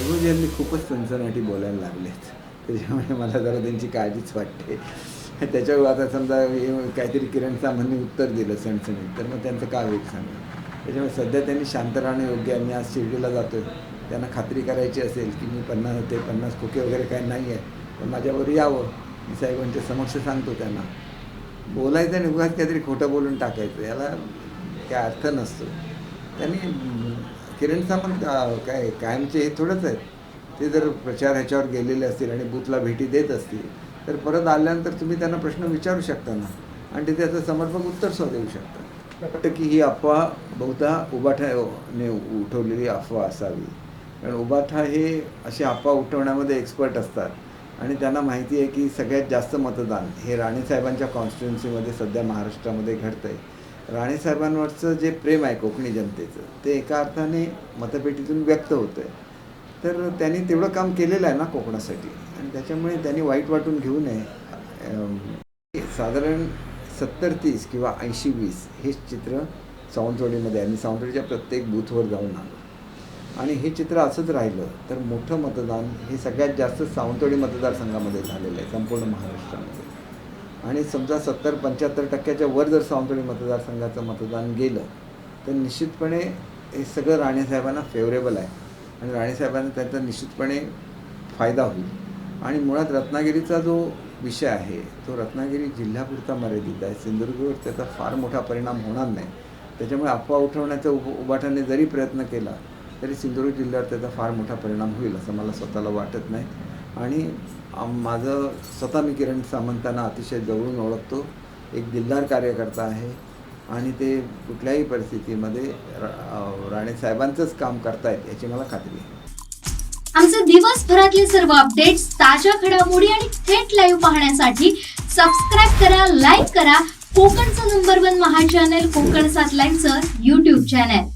वैभवजी खूपच सनसनाटी बोलायला लागलेत. त्याच्यामुळे मला जरा त्यांची काळजीच वाटते. त्याच्यावर आता समजा हे काहीतरी किरण सामांनी उत्तर दिलं सणसणीत तर मग त्यांचं काय होईल सांगा? त्याच्यामुळे सध्या त्यांनी शांत राहणं योग्य आहे. मी आज शिर्डीला जातो आहे त्यांना खात्री करायची असेल की मी पन्नास ते पन्नास खोके वगैरे काही नाही आहे. तर माझ्यावर यावं. मी साहेबांच्या समक्ष सांगतो त्यांना. बोलायचं आणि उगाच काहीतरी खोटं बोलून टाकायचं. याला काय अर्थ नसतो. त्यांनी किरणचा किरण सामंत काय कायमचे हे थोडंच आहेत. ते जर प्रचार ह्याच्यावर गेलेले असतील आणि बूथला भेटी देत असतील तर परत आल्यानंतर तुम्ही त्यांना प्रश्न विचारू शकता ना. आणि ते त्याचं समर्पक उत्तर सुद्धा देऊ शकता. वाटतं की ही अफवा बहुधा उबाठाने उठवलेली अफवा असावी. कारण उबाठा हे अशी अफवा उठवण्यामध्ये एक्सपर्ट असतात. आणि त्यांना माहिती आहे की सगळ्यात जास्त मतदान हे राणेसाहेबांच्या कॉन्स्टिट्युन्सीमध्ये सध्या महाराष्ट्रामध्ये घडतं आहे राणेसाहेबांवरचं जे प्रेम आहे कोकणी जनतेचं ते एका अर्थाने मतपेटीतून व्यक्त होतं आहे तर त्यांनी तेवढं काम केलेलं आहे ना कोकणासाठी. आणि त्याच्यामुळे त्यांनी वाईट वाटून घेऊ नये. साधारण सत्तर तीस किंवा ऐंशी वीस हेच चित्र सावंतवाडीमध्ये आहे. आणि सावंतवाडीच्या प्रत्येक बूथवर जाऊन आलं. आणि हे चित्र असंच राहिलं. तर मोठं मतदान हे सगळ्यात जास्त सावंतवाडी मतदारसंघामध्ये झालेलं आहे. संपूर्ण महाराष्ट्रामध्ये. आणि समजा सत्तर पंच्याहत्तर टक्क्याच्या वर जर सावंतवाडी मतदारसंघाचं मतदान गेलं तर निश्चितपणे हे सगळं राणेसाहेबांना फेवरेबल आहे. आणि राणेसाहेबांना त्याचा निश्चितपणे फायदा होईल. आणि मुळात रत्नागिरीचा जो विषय आहे तो रत्नागिरी जिल्ह्यापुरता मर्यादित आहे. सिंधुदुर्गवर त्याचा फार मोठा परिणाम होणार नाही. त्याच्यामुळे अफवा उठवण्याचा उब उबाठाने जरी प्रयत्न केला तरी सिंधुदुर्ग जिल्ह्यावर त्याचा फार मोठा परिणाम होईल असं मला स्वतःला वाटत नाही. आणि माझं स्वतः मी किरण सामंतांना अतिशय जवळून ओळखतो. एक दिलदार कार्यकर्ता आहे आणि ते कुठल्याही परिस्थितीमध्ये राणे अं, राणेसाहेबांचंच काम करतायत याची मला खात्री आहे. आमचे दिवसभरातले सर्व अपडेट्स ताज्या घडामोडी आणि थेट लाईव्ह पाहण्यासाठी सबस्क्राईब करा लाईक करा. कोकणचं नंबर वन महा चॅनल कोकण सात लाईनचं युट्यूब चॅनल